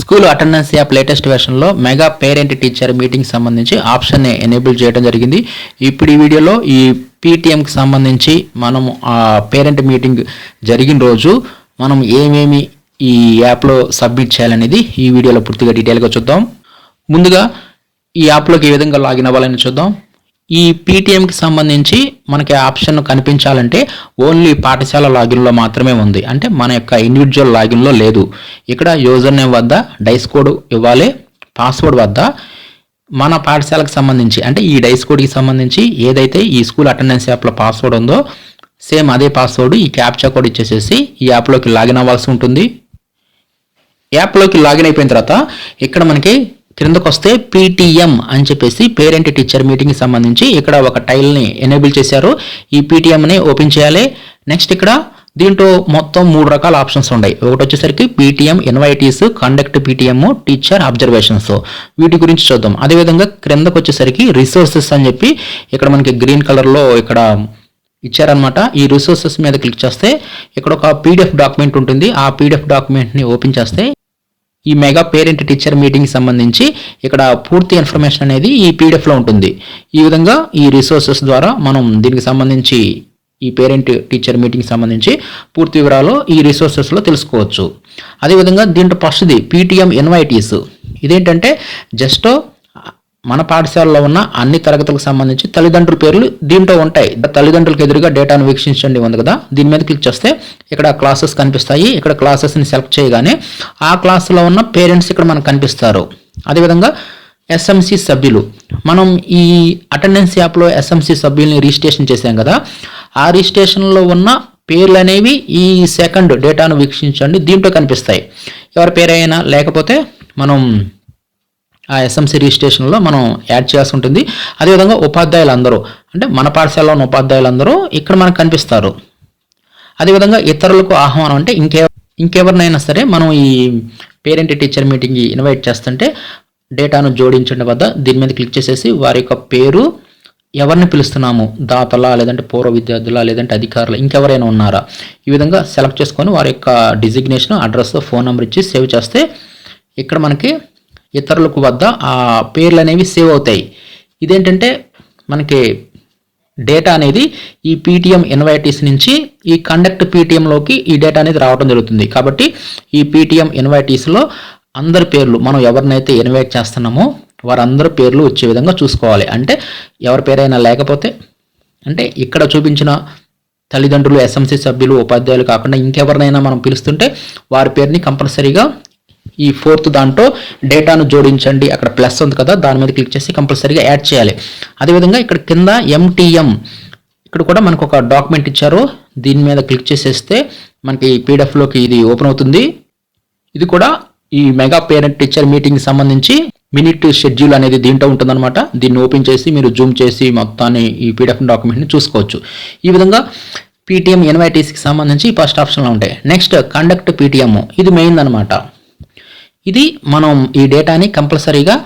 School attendance app latest వెర్షన్లో mega parent teacher meeting సంబంధించి ఆప్షన్ని ఎనేబుల్ చేయడం జరిగింది. ఇప్పుడు ఈ వీడియోలో ఈ పీటీఎంకి సంబంధించి మనం ఆ పేరెంట్ మీటింగ్ జరిగిన రోజు మనం ఏమేమి ఈ యాప్లో సబ్మిట్ చేయాలనేది ఈ వీడియోలో పూర్తిగా డీటెయిల్గా చూద్దాం. ముందుగా ఈ యాప్లోకి ఏ విధంగా లాగిన్ అవ్వాలని చూద్దాం. ఈ పీటీఎంకి సంబంధించి మనకి ఆప్షన్ కనిపించాలంటే ఓన్లీ పాఠశాల లాగిన్లో మాత్రమే ఉంది. అంటే మన యొక్క ఇండివిజువల్ లాగిన్లో లేదు. ఇక్కడ యూజర్ నేమ్ వద్ద డైస్ కోడ్ ఇవ్వాలి పాస్వర్డ్ వద్ద మన పాఠశాలకు సంబంధించి అంటే ఈ డైస్ కోడ్కి సంబంధించి ఏదైతే ఈ స్కూల్ అటెండెన్స్ యాప్లో పాస్వర్డ్ ఉందో సేమ్ అదే పాస్వర్డ్ ఈ క్యాప్చా కోడ్ ఇచ్చేసేసి ఈ యాప్లోకి లాగిన్ అవ్వాల్సి ఉంటుంది. యాప్లోకి లాగిన్ అయిపోయిన తర్వాత ఇక్కడ మనకి క్రిందకు వస్తే పీటీఎం అని చెప్పేసి పేరెంట్ టీచర్ మీటింగ్కి సంబంధించి ఇక్కడ ఒక టైల్ని ఎనేబుల్ చేశారు. ఈ పీటీఎంని ఓపెన్ చేయాలి. నెక్స్ట్ ఇక్కడ దీంట్లో మొత్తం మూడు రకాల ఆప్షన్స్ ఉన్నాయి. ఒకటి వచ్చేసరికి P T M invitees conduct P T M teacher observations. వీటి గురించి చూద్దాం. అదేవిధంగా క్రిందకు వచ్చేసరికి రిసోర్సెస్ అని చెప్పి ఇక్కడ మనకి గ్రీన్ కలర్లో ఇక్కడ ఇచ్చారనమాట ఈ రిసోర్సెస్ మీద క్లిక్ చేస్తే ఇక్కడ ఒక పీడిఎఫ్ డాక్యుమెంట్ ఉంటుంది. ఆ పీడిఎఫ్ డాక్యుమెంట్ని ఓపెన్ చేస్తే ఈ మెగా పేరెంట్ టీచర్ మీటింగ్ సంబంధించి ఇక్కడ పూర్తి ఇన్ఫర్మేషన్ అనేది ఈ పీడిఎఫ్లో ఉంటుంది. ఈ విధంగా ఈ రిసోర్సెస్ ద్వారా మనం దీనికి సంబంధించి ఈ పేరెంట్ టీచర్ మీటింగ్ సంబంధించి పూర్తి వివరాలు ఈ రిసోర్సెస్లో తెలుసుకోవచ్చు. అదేవిధంగా దీంట్లో ఫస్ట్ది పీటీఎం ఇన్వైటీస్ ఇదేంటంటే జస్ట్ మన పాఠశాలలో ఉన్న అన్ని తరగతులకు సంబంధించి తల్లిదండ్రుల పేర్లు దీంట్లో ఉంటాయి. తల్లిదండ్రులకు ఎదురుగా డేటాను వీక్షించండి ఉంది కదా దీని మీద క్లిక్ చేస్తే ఇక్కడ క్లాసెస్ కనిపిస్తాయి. ఇక్కడ క్లాసెస్ని సెలెక్ట్ చేయగానే ఆ క్లాసులో ఉన్న పేరెంట్స్ ఇక్కడ మనకు కనిపిస్తారు. అదేవిధంగా ఎస్ఎంసి సభ్యులు. మనం ఈ అటెండెన్స్ యాప్లో ఎస్ఎంసి సభ్యుల్ని రిజిస్ట్రేషన్ చేసాం కదా. ఆ రిజిస్ట్రేషన్లో ఉన్న పేర్లు అనేవి ఈ సెకండ్ డేటాను వీక్షించండి. దీంట్లో కనిపిస్తాయి. ఎవరి పేరైనా లేకపోతే మనం ఆ ఎస్ఎంసీ రిజిస్ట్రేషన్లో మనం యాడ్ చేయాల్సి ఉంటుంది. అదేవిధంగా ఉపాధ్యాయులు అందరూ అంటే మన పాఠశాలలో ఉన్న ఉపాధ్యాయులు అందరూ ఇక్కడ మనకు కనిపిస్తారు. అదేవిధంగా ఇతరులకు ఆహ్వానం అంటే ఇంకే ఇంకెవరినైనా సరే మనం ఈ పేరెంట్ టీచర్ మీటింగ్కి ఇన్వైట్ చేస్తుంటే డేటాను జోడించండి వద్ద. దీని మీద క్లిక్ చేసేసి వారి యొక్క పేరు ఎవరిని పిలుస్తున్నాము? దాతలా లేదంటే పూర్వ విద్యార్థులా లేదంటే అధికారులు ఇంకెవరైనా ఉన్నారా? ఈ విధంగా సెలెక్ట్ చేసుకొని వారి యొక్క డిజిగ్నేషన్ అడ్రస్ ఫోన్ నెంబర్ ఇచ్చి సేవ్ చేస్తే ఇక్కడ మనకి ఇతరులకు వద్ద ఆ పేర్లు అనేవి సేవ్ అవుతాయి. ఇదేంటంటే మనకి డేటా అనేది ఈ పీటీఎం ఇన్వైటీస్ నుంచి ఈ కండక్ట్ పీటీఎంలోకి ఈ డేటా అనేది రావడం జరుగుతుంది. కాబట్టి ఈ పీటీఎం ఇన్వైటీస్లో అందరి పేర్లు మనం ఎవరినైతే ఇన్వైట్ చేస్తున్నామో వారందరి పేర్లు వచ్చే విధంగా చూసుకోవాలి. అంటే ఎవరి పేరైనా లేకపోతే అంటే ఇక్కడ చూపించిన తల్లిదండ్రులు ఎస్ఎంసీ సభ్యులు ఉపాధ్యాయులు కాకుండా ఇంకెవరినైనా మనం పిలుస్తుంటే వారి పేరుని కంపల్సరీగా ఈ ఫోర్త్ దాంట్లో డేటాను జోడించండి. అక్కడ ప్లస్ ఉంది కదా దాని మీద క్లిక్ చేసి కంపల్సరీగా యాడ్ చేయాలి. అదేవిధంగా ఇక్కడ కింద ఎంటీఎం ఇక్కడ కూడా మనకు ఒక డాక్యుమెంట్ ఇచ్చారు. దీని మీద క్లిక్ చేసేస్తే మనకి పీడిఎఫ్లోకి ఇది ఓపెన్ అవుతుంది. ఇది కూడా ఈ మెగా పేరెంట్ టీచర్ మీటింగ్ సంబంధించి మినిట్ షెడ్యూల్ అనేది దీంట్లో ఉంటుందన్నమాట. దీన్ని ఓపెన్ చేసి మీరు జూమ్ చేసి మొత్తాన్ని ఈ పీడిఎఫ్ డాక్యుమెంట్ని చూసుకోవచ్చు. ఈ విధంగా పీటీఎం ఎన్వైటీసీకి సంబంధించి ఫస్ట్ ఆప్షన్లో ఉంటాయి. Next conduct P T M ఇది మెయిన్ అనమాట ఇది మనం ఈ డేటాని కంపల్సరీగా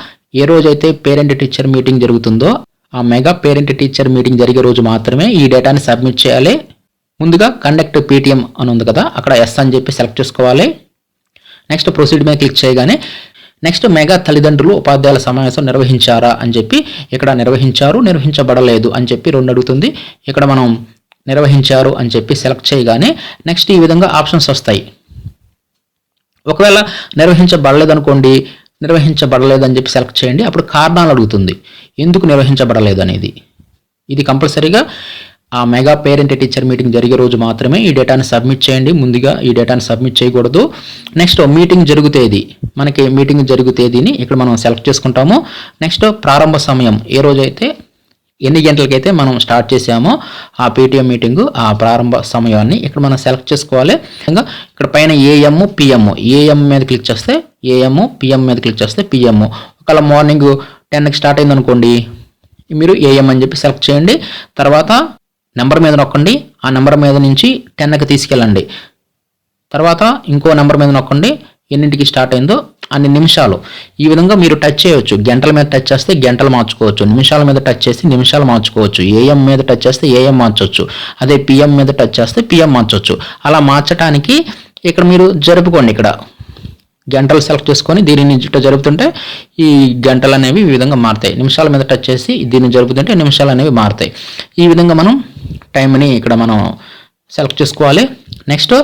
ఏ రోజైతే పేరెంట్ టీచర్ మీటింగ్ జరుగుతుందో ఆ మెగా పేరెంట్ టీచర్ మీటింగ్ జరిగే రోజు మాత్రమే ఈ డేటాని సబ్మిట్ చేయాలి. ముందుగా కండక్ట్ పీటీఎం అని ఉంది కదా అక్కడ ఎస్ అని చెప్పి సెలెక్ట్ చేసుకోవాలి. నెక్స్ట్ ప్రొసీడ్ మీద క్లిక్ చేయగానే నెక్స్ట్ మెగా తల్లిదండ్రులు ఉపాధ్యాయుల సమావేశం నిర్వహించారా అని చెప్పి ఇక్కడ నిర్వహించారు నిర్వహించబడలేదు అని చెప్పి రెండు అడుగుతుంది. ఇక్కడ మనం నిర్వహించారు అని చెప్పి సెలెక్ట్ చేయగానే నెక్స్ట్ ఈ విధంగా ఆప్షన్స్ వస్తాయి. ఒకవేళ నిర్వహించబడలేదు అనుకోండి నిర్వహించబడలేదు అని చెప్పి సెలెక్ట్ చేయండి అప్పుడు కారణాలు అడుగుతుంది. ఎందుకు నిర్వహించబడలేదు అనేది ఇది కంపల్సరీగా ఆ మెగా పేరెంట్ టీచర్ మీటింగ్ జరిగే రోజు మాత్రమే ఈ డేటాని సబ్మిట్ చేయండి. ముందుగా ఈ డేటాని సబ్మిట్ చేయకూడదు. నెక్స్ట్ మీటింగ్ జరుగుతేది మనకి మీటింగ్ జరుగుతేదిని ఇక్కడ మనం సెలెక్ట్ చేసుకుంటాము. నెక్స్ట్ ప్రారంభ సమయం ఏ రోజైతే ఎన్ని గంటలకైతే మనం స్టార్ట్ చేసామో ఆ పీటీఎం మీటింగ్ ఆ ప్రారంభ సమయాన్ని ఇక్కడ మనం సెలెక్ట్ చేసుకోవాలి. ఇంకా ఇక్కడ పైన A M P M A M మీద క్లిక్ చేస్తే ఏఎం పిఎం మీద క్లిక్ చేస్తే పిఎం ఒకవేళ మార్నింగ్ టెన్కి స్టార్ట్ అయిందనుకోండి మీరు ఏఎం అని చెప్పి సెలెక్ట్ చేయండి. తర్వాత నెంబర్ మీద నొక్కండి. ఆ నెంబర్ మీద నుంచి టెన్కి తీసుకెళ్ళండి. తర్వాత ఇంకో నెంబర్ మీద నొక్కండి. ఎన్నింటికి స్టార్ట్ అయిందో అన్ని నిమిషాలు. ఈ విధంగా మీరు టచ్ చేయవచ్చు గంటల మీద టచ్ చేస్తే గంటలు మార్చుకోవచ్చు. నిమిషాల మీద టచ్ చేసి నిమిషాలు మార్చుకోవచ్చు. ఏఎం మీద టచ్ చేస్తే ఏఎం మార్చవచ్చు అదే పిఎం మీద టచ్ చేస్తే పిఎం మార్చవచ్చు అలా మార్చడానికి ఇక్కడ మీరు జరుపుకోండి ఇక్కడ. గంటలు సెలెక్ట్ చేసుకొని దీనిని ఇట్లా జరుపుతుంటే ఈ గంటలు అనేవి ఈ విధంగా మారుతాయి. నిమిషాల మీద టచ్ చేసి దీన్ని జరుపుతుంటే నిమిషాలు అనేవి మారుతాయి. ఈ విధంగా మనం టైంని ఇక్కడ మనం సెలెక్ట్ చేసుకోవాలి. నెక్స్ట్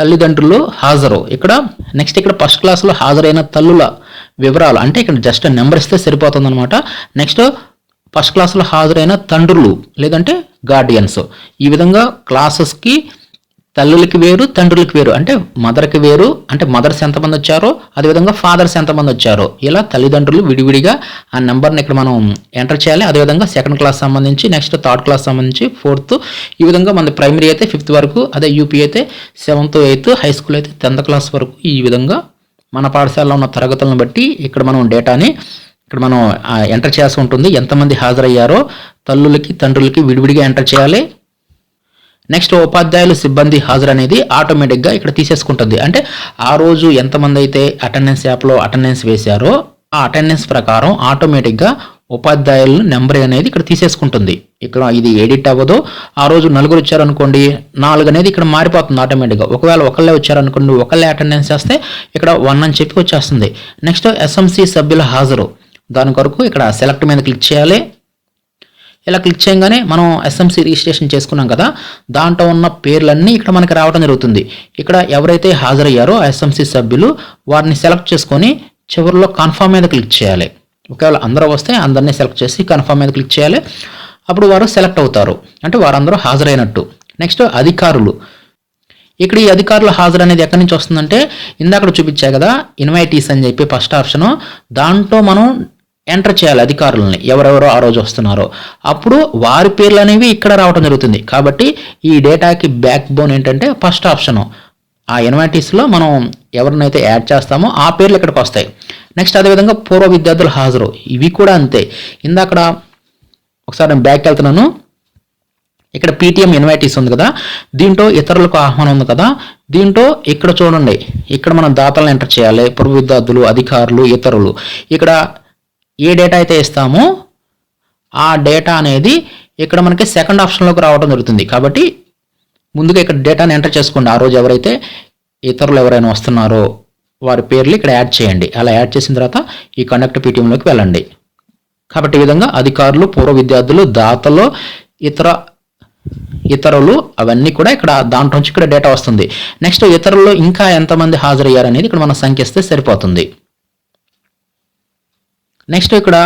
తల్లిదండ్రులు హాజరు. ఇక్కడ నెక్స్ట్ ఇక్కడ ఫస్ట్ క్లాస్లో హాజరైన తల్లుల వివరాలు. అంటే ఇక్కడ జస్ట్ నెంబర్ ఇస్తే సరిపోతుందనమాట నెక్స్ట్ ఫస్ట్ క్లాస్లో హాజరైన తండ్రులు లేదంటే గార్డియన్స్ ఈ విధంగా క్లాసెస్కి తల్లులకి వేరు తండ్రులకి వేరు. అంటే మదర్కి వేరు అంటే మదర్స్ ఎంతమంది వచ్చారో అదేవిధంగా ఫాదర్స్ ఎంతమంది వచ్చారో. ఇలా తల్లిదండ్రులు విడివిడిగా ఆ నెంబర్ని ఇక్కడ మనం ఎంటర్ చేయాలి. అదేవిధంగా సెకండ్ క్లాస్ సంబంధించి నెక్స్ట్ థర్డ్ క్లాస్ సంబంధించి ఫోర్త్ ఈ విధంగా మన ప్రైమరీ అయితే ఫిఫ్త్ వరకు అదే యూపీ అయితే సెవెంత్ ఎయిత్ హై స్కూల్ అయితే టెన్త్ క్లాస్ వరకు ఈ విధంగా మన పాఠశాలలో ఉన్న తరగతులను బట్టి ఇక్కడ మనం డేటాని ఇక్కడ మనం ఎంటర్ చేయాల్సి ఉంటుంది. ఎంతమంది హాజరయ్యారో తల్లులకి తండ్రులకి విడివిడిగా ఎంటర్ చేయాలి. నెక్స్ట్ ఉపాధ్యాయులు సిబ్బంది హాజరు అనేది ఆటోమేటిక్గా ఇక్కడ తీసేసుకుంటుంది. అంటే ఆ రోజు ఎంతమంది అయితే అటెండెన్స్ యాప్లో అటెండెన్స్ వేశారో ఆ అటెండెన్స్ ప్రకారం ఆటోమేటిక్గా ఉపాధ్యాయుల నెంబర్ అనేది ఇక్కడ తీసేసుకుంటుంది. ఇక్కడ ఇది ఎడిట్ అవ్వదు ఆ రోజు నలుగురు వచ్చారనుకోండి నాలుగు అనేది ఇక్కడ మారిపోతుంది ఆటోమేటిక్గా ఒకవేళ ఒకళ్ళే వచ్చారనుకోండి ఒకళ్ళే అటెండెన్స్ చేస్తే ఇక్కడ వన్ అని చెప్పి వచ్చేస్తుంది. నెక్స్ట్ ఎస్ఎంసి సభ్యుల హాజరు. దాని కొరకు ఇక్కడ సెలెక్ట్ మీద క్లిక్ చేయాలి. ఇలా క్లిక్ చేయగానే మనం ఎస్ఎంసీ రిజిస్ట్రేషన్ చేసుకున్నాం కదా దాంట్లో ఉన్న పేర్లన్నీ ఇక్కడ మనకి రావడం జరుగుతుంది. ఇక్కడ ఎవరైతే హాజరయ్యారో ఎస్ఎంసీ సభ్యులు వారిని సెలెక్ట్ చేసుకొని చివరిలో కన్ఫర్మ్ మీద క్లిక్ చేయాలి. ఒకవేళ అందరూ వస్తే అందరినీ సెలెక్ట్ చేసి కన్ఫర్మ్ మీద క్లిక్ చేయాలి. అప్పుడు వారు సెలెక్ట్ అవుతారు. అంటే వారందరూ హాజరైనట్టు. నెక్స్ట్ అధికారులు. ఇక్కడ ఈ అధికారుల హాజరు అనేది ఎక్కడి నుంచి వస్తుందంటే ఇందాక చూపించా కదా ఇన్వైటీస్ అని చెప్పి ఫస్ట్ ఆప్షను దాంట్లో మనం ఎంటర్ చేయాలి అధికారులని. ఎవరెవరో ఆ రోజు వస్తున్నారో. అప్పుడు వారి పేర్లు అనేవి ఇక్కడ రావడం జరుగుతుంది. కాబట్టి ఈ డేటాకి బ్యాక్ బోన్ ఏంటంటే ఫస్ట్ ఆప్షను ఆ ఇన్వైటీస్లో మనం ఎవరినైతే యాడ్ చేస్తామో ఆ పేర్లు ఇక్కడికి వస్తాయి. నెక్స్ట్ అదేవిధంగా పూర్వ విద్యార్థులు హాజరు. ఇవి కూడా అంతే. ఇందాకడ ఒకసారి నేను బ్యాక్ వెళ్తున్నాను. ఇక్కడ పీటీఎం ఇన్వైటీస్ ఉంది కదా. దీంట్లో ఇతరులకు ఆహ్వానం ఉంది కదా. దీంట్లో ఇక్కడ చూడండి. ఇక్కడ మనం దాతలను ఎంటర్ చేయాలి. పూర్వ విద్యార్థులు అధికారులు ఇతరులు. ఇక్కడ ఏ డేటా అయితే ఇస్తామో ఆ డేటా అనేది ఇక్కడ మనకి సెకండ్ ఆప్షన్లోకి రావడం జరుగుతుంది. కాబట్టి ముందుగా ఇక్కడ డేటాని ఎంటర్ చేసుకోండి. ఆ రోజు ఎవరైతే ఇతరులు ఎవరైనా వస్తున్నారో వారి పేర్లు ఇక్కడ యాడ్ చేయండి. అలా యాడ్ చేసిన తర్వాత ఈ కండక్ట్ పీటీఎంలోకి వెళ్ళండి. కాబట్టి ఈ విధంగా అధికారులు పూర్వ విద్యార్థులు దాతలు ఇతర ఇతరులు అవన్నీ కూడా ఇక్కడ దాంట్లో నుంచి ఇక్కడ డేటా వస్తుంది. నెక్స్ట్ ఇతరులు ఇంకా ఎంతమంది హాజరయ్యారనేది ఇక్కడ మనం సంఖ్యస్తే సరిపోతుంది. నెక్స్ట్ ఇక్కడ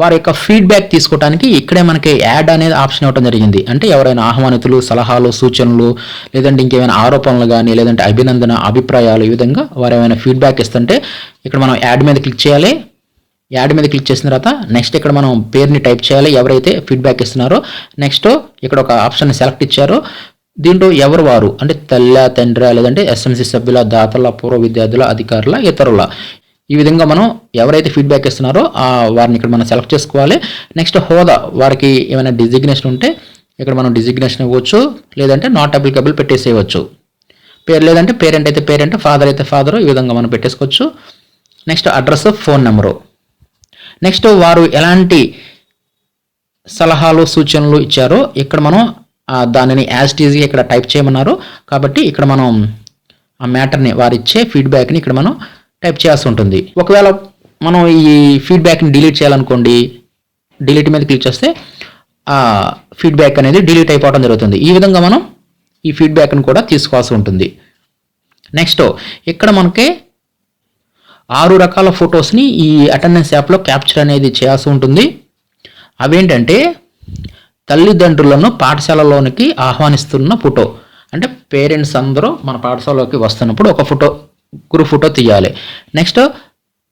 వారి యొక్క ఫీడ్బ్యాక్ తీసుకోవడానికి ఇక్కడే మనకి యాడ్ అనేది ఆప్షన్ ఇవ్వడం జరిగింది. అంటే ఎవరైనా ఆహ్వానితులు సలహాలు సూచనలు లేదంటే ఇంకేమైనా ఆరోపణలు కానీ లేదంటే అభినందన అభిప్రాయాలు ఈ విధంగా వారు ఏమైనా ఫీడ్బ్యాక్ ఇస్తుంటే ఇక్కడ మనం యాడ్ మీద క్లిక్ చేయాలి. యాడ్ మీద క్లిక్ చేసిన తర్వాత నెక్స్ట్ ఇక్కడ మనం పేరుని టైప్ చేయాలి. ఎవరైతే ఫీడ్బ్యాక్ ఇస్తున్నారో నెక్స్ట్ ఇక్కడ ఒక ఆప్షన్ సెలెక్ట్ ఇచ్చారో. దీంట్లో ఎవరు వారు? అంటే తల్లి తండ్రి లేదంటే ఎస్ఎంసీ సభ్యుల దాతల పూర్వ విద్యార్థుల అధికారుల ఇతరుల. ఈ విధంగా మనం ఎవరైతే ఫీడ్బ్యాక్ ఇస్తున్నారో వారిని ఇక్కడ మనం సెలెక్ట్ చేసుకోవాలి. నెక్స్ట్ హోదా వారికి ఏమైనా డిజిగ్నేషన్ ఉంటే ఇక్కడ మనం డిజిగ్నేషన్ ఇవ్వచ్చు. లేదంటే నాట్ అప్లికబుల్ పెట్టేసేయవచ్చు. పేరు లేదంటే పేరెంట్ అయితే పేరెంట్ ఫాదర్ అయితే ఫాదర్ ఈ విధంగా మనం పెట్టేసుకోవచ్చు. Next address phone number next వారు ఎలాంటి సలహాలు సూచనలు ఇచ్చారో ఇక్కడ మనం దానిని యాజ్ టీజీగా ఇక్కడ టైప్ చేయమన్నారు. కాబట్టి ఇక్కడ మనం ఆ మ్యాటర్ని వారిచ్చే ఫీడ్బ్యాక్ని ఇక్కడ మనం టైప్ చేయాల్సి ఉంటుంది. ఒకవేళ మనం ఈ ఫీడ్బ్యాక్ని డిలీట్ చేయాలనుకోండి డిలీట్ మీద క్లిక్ చేస్తే ఆ ఫీడ్బ్యాక్ అనేది డిలీట్ అయిపోవడం జరుగుతుంది. ఈ విధంగా మనం ఈ ఫీడ్బ్యాక్ని కూడా తీసుకోవాల్సి ఉంటుంది. నెక్స్ట్ ఇక్కడ మనకి ఆరు రకాల ఫొటోస్ని ఈ అటెండెన్స్ యాప్లో క్యాప్చర్ అనేది చేయాల్సి ఉంటుంది. అవేంటంటే తల్లిదండ్రులను పాఠశాలలోనికి ఆహ్వానిస్తున్న ఫోటో. అంటే పేరెంట్స్ అందరూ మన పాఠశాలలోకి వస్తున్నప్పుడు ఒక ఫోటో గ్రూప్ ఫోటో తీయాలి. నెక్స్ట్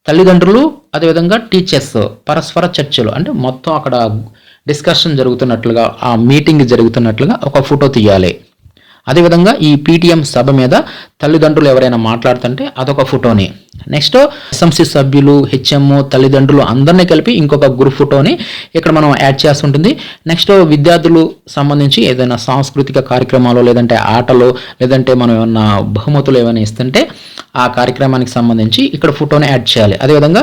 తల్లిదండ్రులు అదేవిధంగా టీచర్స్ పరస్పర చర్చలు అంటే మొత్తం అక్కడ డిస్కషన్ జరుగుతున్నట్లుగా ఆ మీటింగ్ జరుగుతున్నట్లుగా ఒక ఫోటో తీయాలి. అదేవిధంగా ఈ పీటీఎం సభ మీద తల్లిదండ్రులు ఎవరైనా మాట్లాడుతుంటే అదొక ఫోటోని. నెక్స్ట్ ఎస్ఎంసీ సభ్యులు హెచ్ఎం తల్లిదండ్రులు అందరినీ కలిపి ఇంకొక గ్రూప్ ఫోటోని ఇక్కడ మనం యాడ్ చేయాల్సి ఉంటుంది నెక్స్ట్ విద్యార్థులు సంబంధించి ఏదైనా సాంస్కృతిక కార్యక్రమాలు లేదంటే ఆటలు లేదంటే మనం ఏమన్నా బహుమతులు ఏమైనా ఇస్తుంటే ఆ కార్యక్రమానికి సంబంధించి ఇక్కడ ఫోటోని యాడ్ చేయాలి. అదేవిధంగా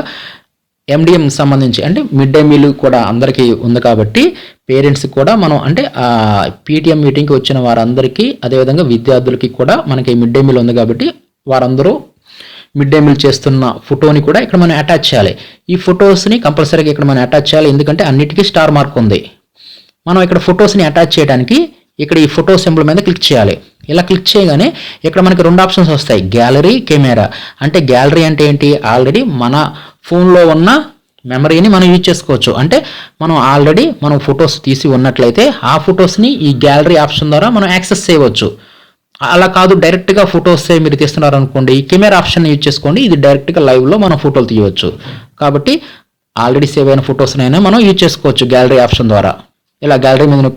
ఎండిఎం సంబంధించి అంటే మిడ్ డే మీల్ కూడా అందరికీ ఉంది కాబట్టి పేరెంట్స్ కూడా మనం అంటే పీటీఎం మీటింగ్కి వచ్చిన వారందరికీ అదేవిధంగా విద్యార్థులకి కూడా మనకి మిడ్ డే మీల్ ఉంది కాబట్టి వారందరూ మిడ్ డే మీల్ చేస్తున్న ఫోటోని కూడా ఇక్కడ మనం అటాచ్ చేయాలి. ఈ ఫొటోస్ని కంపల్సరీగా ఇక్కడ మనం అటాచ్ చేయాలి. ఎందుకంటే అన్నిటికీ స్టార్ మార్క్ ఉంది. మనం ఇక్కడ ఫొటోస్ని అటాచ్ చేయడానికి ఇక్కడ ఈ ఫోటో సింబల్ మీద క్లిక్ చేయాలి. ఇలా క్లిక్ చేయగానే ఇక్కడ మనకి రెండు ఆప్షన్స్ వస్తాయి. Gallery camera. అంటే గ్యాలరీ అంటే ఏంటి? ఆల్రెడీ మన ఫోన్లో ఉన్న మెమరీని మనం యూజ్ చేసుకోవచ్చు. అంటే మనం ఆల్రెడీ మనం ఫొటోస్ తీసి ఉన్నట్లయితే ఆ ఫొటోస్ని ఈ గ్యాలరీ ఆప్షన్ ద్వారా మనం యాక్సెస్ చేయవచ్చు. అలా కాదు డైరెక్ట్గా ఫొటోస్ మీరు తీస్తున్నారు అనుకోండి ఈ కెమెరా ఆప్షన్ యూజ్ చేసుకోండి ఇది డైరెక్ట్గా లైవ్లో మనం ఫోటోలు తీయవచ్చు. కాబట్టి ఆల్రెడీ సేవ్ అయిన ఫొటోస్నైనా మనం యూజ్ చేసుకోవచ్చు గ్యాలరీ ఆప్షన్ ద్వారా. ఇలా గ్యాలరీ మీద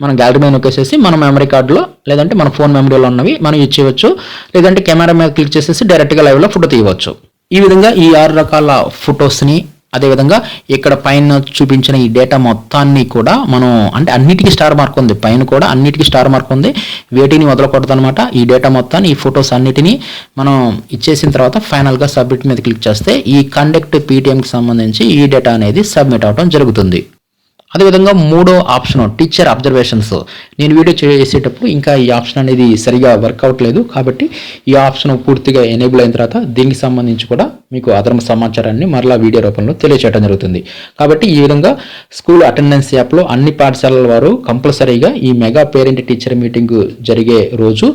మనం గ్యాలరీ మీద నొక్కేసేసి మన మెమరీ కార్డులో లేదంటే మన ఫోన్ మెమరీలో ఉన్నవి మనం యూజ్ చేయవచ్చు. లేదంటే కెమెరా మీద క్లిక్ చేసేసి డైరెక్ట్గా లైవ్లో ఫోటో తీయవచ్చు. ఈ విధంగా ఈ ఆరు రకాల ఫొటోస్ని అదేవిధంగా ఇక్కడ పైన చూపించిన ఈ డేటా మొత్తాన్ని కూడా మనం అంటే అన్నిటికీ స్టార్ మార్క్ ఉంది. పైన కూడా అన్నిటికీ స్టార్ మార్క్ ఉంది. వేటిని వదలకూడదు అనమాట ఈ డేటా మొత్తాన్ని ఈ ఫొటోస్ అన్నిటిని మనం ఇచ్చేసిన తర్వాత ఫైనల్గా సబ్మిట్ మీద క్లిక్ చేస్తే ఈ కండక్ట్ పీటీఎంకి సంబంధించి ఈ డేటా అనేది సబ్మిట్ అవడం జరుగుతుంది. అదేవిధంగా మూడో ఆప్షన్ టీచర్ అబ్జర్వేషన్స్ నేను వీడియో చేసేటప్పుడు ఇంకా ఈ ఆప్షన్ అనేది సరిగా వర్క్ లేదు. కాబట్టి ఈ ఆప్షన్ పూర్తిగా ఎనేబుల్ అయిన తర్వాత దీనికి సంబంధించి కూడా మీకు అదనపు సమాచారాన్ని మరలా వీడియో రూపంలో తెలియచేయడం జరుగుతుంది. కాబట్టి ఈ విధంగా స్కూల్ అటెండెన్స్ యాప్లో అన్ని పాఠశాలల వారు కంపల్సరీగా ఈ మెగా పేరెంట్ టీచర్ మీటింగ్ జరిగే రోజు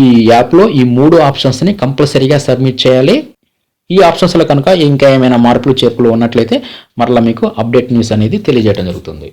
ఈ యాప్లో ఈ మూడు ఆప్షన్స్ని కంపల్సరీగా సబ్మిట్ చేయాలి. ఈ ఆప్షన్స్లో కనుక ఇంకా ఏమైనా మార్పులు చేర్పులు ఉన్నట్లయితే మరలా మీకు అప్డేట్ న్యూస్ అనేది తెలియజేయడం జరుగుతుంది.